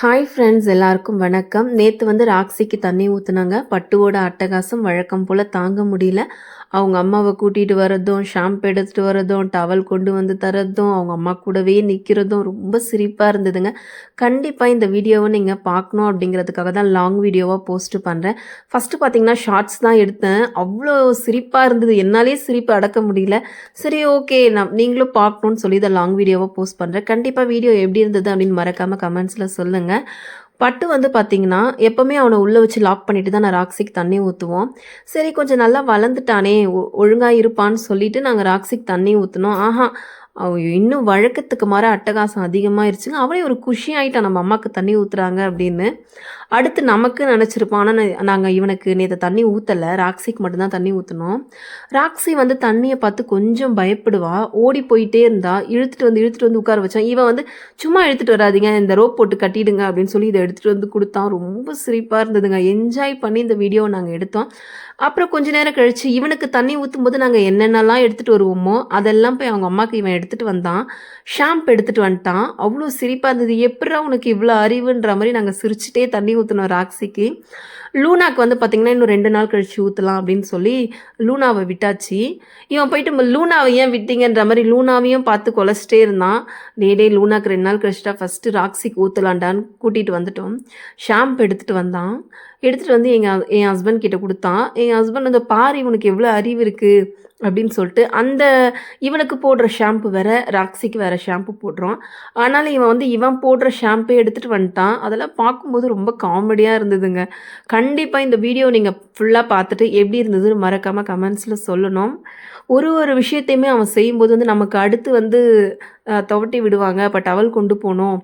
Hi friends எல்லாருக்கும் வணக்கம். நேற்று வந்து ராக்ஸிக்கு தண்ணி ஊற்றுனாங்க பட்டுவோட அட்டகாசம் வழக்கம் போல் தாங்க முடியல. அவங்க அம்மாவை கூட்டிகிட்டு வரதும் ஷாம்பு எடுத்துகிட்டு வரதும் டவல் கொண்டு வந்து தரதும் அவங்க அம்மா கூடவே நிற்கிறதும் ரொம்ப சிரிப்பாக இருந்ததுங்க. கண்டிப்பாக இந்த வீடியோவை நீங்கள் பார்க்கணும் அப்படிங்கிறதுக்காக தான் லாங் வீடியோவாக போஸ்ட்டு பண்ணுறேன் ஃபஸ்ட்டு பார்த்தீங்கன்னா ஷார்ட்ஸ் தான் எடுத்தேன். அவ்வளோ சிரிப்பாக இருந்தது. என்னாலே சிரிப்பு அடக்க முடியல. சரி ஓகே நான் நீங்களும் பார்க்கணுன்னு சொல்லி இதை லாங் வீடியோவாக போஸ்ட் பண்ணுறேன் கண்டிப்பாக வீடியோ எப்படி இருந்தது அப்படின்னு மறக்காமல் கமெண்ட்ஸில் சொல்லுங்கள் பட்டு வந்து பார்த்தீங்கன்னா எப்போவுமே அவனை உள்ளே வச்சு லாக் பண்ணிட்டு தான் நான் ராக்ஸிக்கு தண்ணி ஊற்றுவோம் சரி கொஞ்சம் நல்லா வளர்ந்துட்டானே ஒழுங்காக இருப்பான்னு சொல்லிட்டு நாங்கள் ராக்ஸிக்கு தண்ணி ஊற்றினோம் ஆஹா இன்னும் வழக்கத்துக்கு மாற அட்டகாசம் அதிகமாகிருச்சுங்க அவனே ஒரு குஷி ஆகிட்டான் நம்ம அம்மாவுக்கு தண்ணி ஊற்றுறாங்க அப்படின்னு. அடுத்து நமக்கு நினச்சிருப்பான் ஆனால் நாங்கள் இவனுக்கு நேற்று தண்ணி ஊற்றலை ராக்ஸிக்கு மட்டும்தான் தண்ணி ஊற்றினோம் ராக்ஸி வந்து தண்ணியை பார்த்து கொஞ்சம் பயப்படுவா. ஓடி போயிட்டே இருந்தா இழுத்துட்டு வந்து இழுத்துட்டு வந்து உட்கார வச்சான் இவன் வந்து சும்மா இழுத்துட்டு வராதீங்க இந்த ரோப் போட்டு கட்டிடுங்க அப்படின்னு சொல்லி இதை எடுத்துகிட்டு வந்து கொடுத்தான் ரொம்ப சிரிப்பாக இருந்ததுங்க. என்ஜாய் பண்ணி இந்த வீடியோவை நாங்கள் எடுத்தோம். அப்புறம் கொஞ்ச நேரம் கழித்து இவனுக்கு தண்ணி ஊற்றும் போது நாங்கள் என்னென்னலாம் எடுத்துகிட்டு வருவோமோ அதெல்லாம் போய் அவங்க அம்மாவுக்கு இவன் எடுத்து எடுத்துகிட்டு வந்தான். ஷாம்பு எடுத்துகிட்டு வந்துட்டான். அவ்வளோ சிரிப்பாக இருந்தது. எப்படா உனக்கு இவ்வளோ அறிவுன்ற மாதிரி நாங்கள் சிரிச்சிட்டே தண்ணி ஊற்றினோம் ராக்ஸிக்கு. லூனாக்கு வந்து பார்த்திங்கன்னா இன்னும் ரெண்டு நாள் கழிச்சு ஊற்றலாம் அப்படின்னு சொல்லி லூனாவை விட்டாச்சு. இவன் போயிட்டு லூனாவை ஏன் விட்டீங்கன்ற மாதிரி லூனாவையும் பார்த்து கொலைச்சிட்டே இருந்தான். டே டே லூனாக்கு ரெண்டு நாள் கழிச்சிட்டா ஃபஸ்ட்டு ராக்ஸிக்கு ஊற்றலாண்டான்னு கூட்டிகிட்டு வந்துட்டோம். ஷாம்பு எடுத்துகிட்டு வந்தான். எடுத்துகிட்டு வந்து எங்கள் என் ஹஸ்பண்ட் கிட்ட கொடுத்தான். என் ஹஸ்பண்ட் வந்து பாரு இவனுக்கு எவ்வளோ அறிவு இருக்குது அப்படின்னு சொல்லிட்டு அந்த இவனுக்கு போடுற ஷாம்பு வேற ராக்ஸிக்கு வேற ஷாம்பு போடுறோம். ஆனாலும் இவன் வந்து இவன் போடுற ஷாம்பே எடுத்துகிட்டு வந்துட்டான். அதெல்லாம் பார்க்கும்போது ரொம்ப காமெடியாக இருந்ததுங்க. கண்டிப்பாக இந்த வீடியோ நீங்கள் ஃபுல்லாக பார்த்துட்டு எப்படி இருந்ததுன்னு மறக்காமல் கமெண்ட்ஸில் சொல்லணும். ஒரு ஒரு விஷயத்தையுமே அவன் செய்யும்போது வந்து நமக்கு அடுத்து வந்து துவட்டி விடுவாங்க. இப்போ டவல் கொண்டு போகணும்.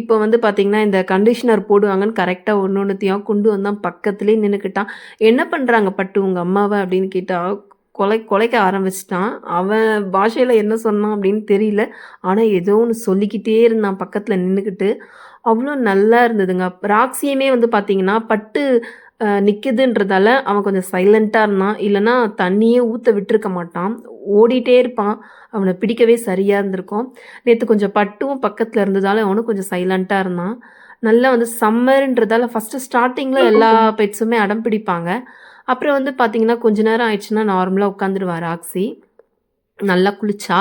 இப்போ வந்து பார்த்திங்கன்னா இந்த கண்டிஷனர் போடுவாங்கன்னு கரெக்டாக ஒன்று ஒன்றுத்தையும் கொண்டு வந்தான். பக்கத்துலேயே நின்றுக்கிட்டான் என்ன பண்ணுறாங்க பட்டு உங்கள் அம்மாவை அப்படின்னு கேட்டால் கொலை கொலைக்க ஆரம்பிச்சிட்டான். அவன் பாஷையில் என்ன சொன்னான் அப்படின்னு தெரியல. ஆனால் ஏதோ ஒன்று சொல்லிக்கிட்டே இருந்தான் பக்கத்தில் நின்றுக்கிட்டு அவ்வளோ நல்லா இருந்ததுங்க. ராக்ஸியுமே வந்து பார்த்தீங்கன்னா பட்டு நிற்குதுன்றதால அவன் கொஞ்சம் சைலண்ட்டாக இருந்தான். இல்லைன்னா தண்ணியே ஊற்ற விட்டுருக்க மாட்டான். ஓடிட்டே இருப்பான். அவனை பிடிக்கவே சரியாக இருந்திருக்கும். நேற்று கொஞ்சம் பட்டும் பக்கத்தில் இருந்ததால அவனும் கொஞ்சம் சைலண்ட்டாக இருந்தான். நல்லா வந்து சம்மர்ன்றதால ஃபஸ்ட்டு ஸ்டார்டிங்கில் எல்லா பெட்ஸுமே அடம் பிடிப்பாங்க. அப்புறம் வந்து பார்த்திங்கன்னா கொஞ்ச நேரம் ஆயிடுச்சுன்னா நார்மலாக உட்காந்துருவா ஆக்சி நல்லா குளிச்சா.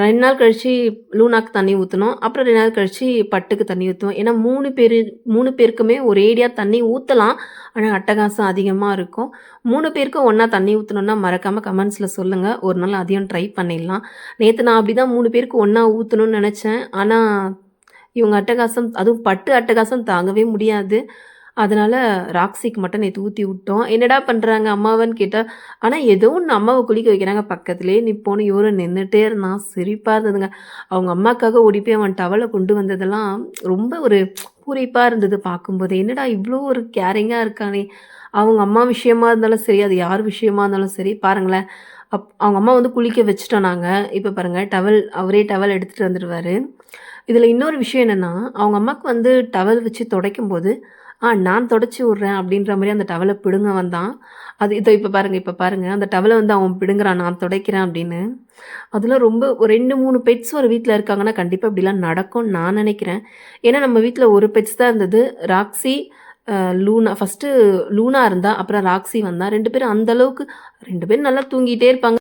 ரெண்டு நாள் கழித்து லூனாக்கு தண்ணி ஊற்றணும் அப்புறம் ரெண்டு நாள் கழித்து பட்டுக்கு தண்ணி ஊற்றுவோம் ஏன்னா மூணு பேர் மூணு பேருக்குமே ஒரேடியாக தண்ணி ஊற்றலாம் ஆனால் அட்டகாசம் அதிகமாக இருக்கும். மூணு பேருக்கும் ஒன்றா தண்ணி ஊற்றணுன்னா மறக்காமல் கமெண்ட்ஸில் சொல்லுங்கள் ஒரு நாள் அதையும் ட்ரை பண்ணிடலாம். நேற்று நான் அப்படி தான் மூணு பேருக்கு ஒன்றா ஊற்றணும்னு நினச்சேன். ஆனால் இவங்க அட்டகாசம் அதுவும் பட்டு அட்டகாசம் தாங்கவே முடியாது. அதனால் ராக்ஸிக்கு மட்டும் நேற்று ஊற்றி விட்டோம். என்னடா பண்ணுறாங்க அம்மாவன்னு கேட்டால் ஆனால் ஏதோ ஒன்று அம்மாவை குளிக்க வைக்கிறாங்க. பக்கத்துலேயே போன இவரும் நின்றுட்டே இருந்தான். சிரிப்பாக இருந்ததுங்க. அவங்க அம்மாக்காக ஓடி போய் அவன் டவலை கொண்டு வந்ததெல்லாம் ரொம்ப ஒரு பூரிப்பாக இருந்தது பார்க்கும்போது. என்னடா இவ்வளோ ஒரு கேரிங்காக இருக்கானே. அவங்க அம்மா விஷயமா இருந்தாலும் சரி அது யார் விஷயமா இருந்தாலும் சரி பாருங்களேன். அப் அவங்க அம்மா வந்து குளிக்க வச்சுட்டோம் நாங்கள் இப்போ பாருங்கள் டவல் அவரே டவல் எடுத்துகிட்டு வந்துடுவார். இதில் இன்னொரு விஷயம் என்னென்னா அவங்க அம்மாவுக்கு வந்து டவல் வச்சு துடைக்கும் போது ஆ நான் தொடச்சி விட்றேன் அப்படின்ற மாதிரி அந்த டவலை பிடுங்க வந்தான். அது இதோ இப்போ பாருங்கள் இப்போ பாருங்கள் அந்த டவலை வந்து அவன் பிடுங்குறான் நான் துடைக்கிறேன் அப்படின்னு. அதெல்லாம் ரொம்ப ஒரு ரெண்டு மூணு பெட்ஸ் ஒரு வீட்டில் இருக்காங்கன்னா கண்டிப்பாக இப்படிலாம் நடக்கும்னு நான் நினைக்கிறேன். ஏன்னா நம்ம வீட்டில் ஒரு பெட்ஸ் தான் இருந்தது. ராக்ஸி லூனா ஃபஸ்ட்டு லூனா இருந்தா அப்புறம் ராக்ஸி வந்தா ரெண்டு பேரும் அந்த அளவுக்கு ரெண்டு பேரும் நல்லா தூங்கிட்டே இருப்பாங்க.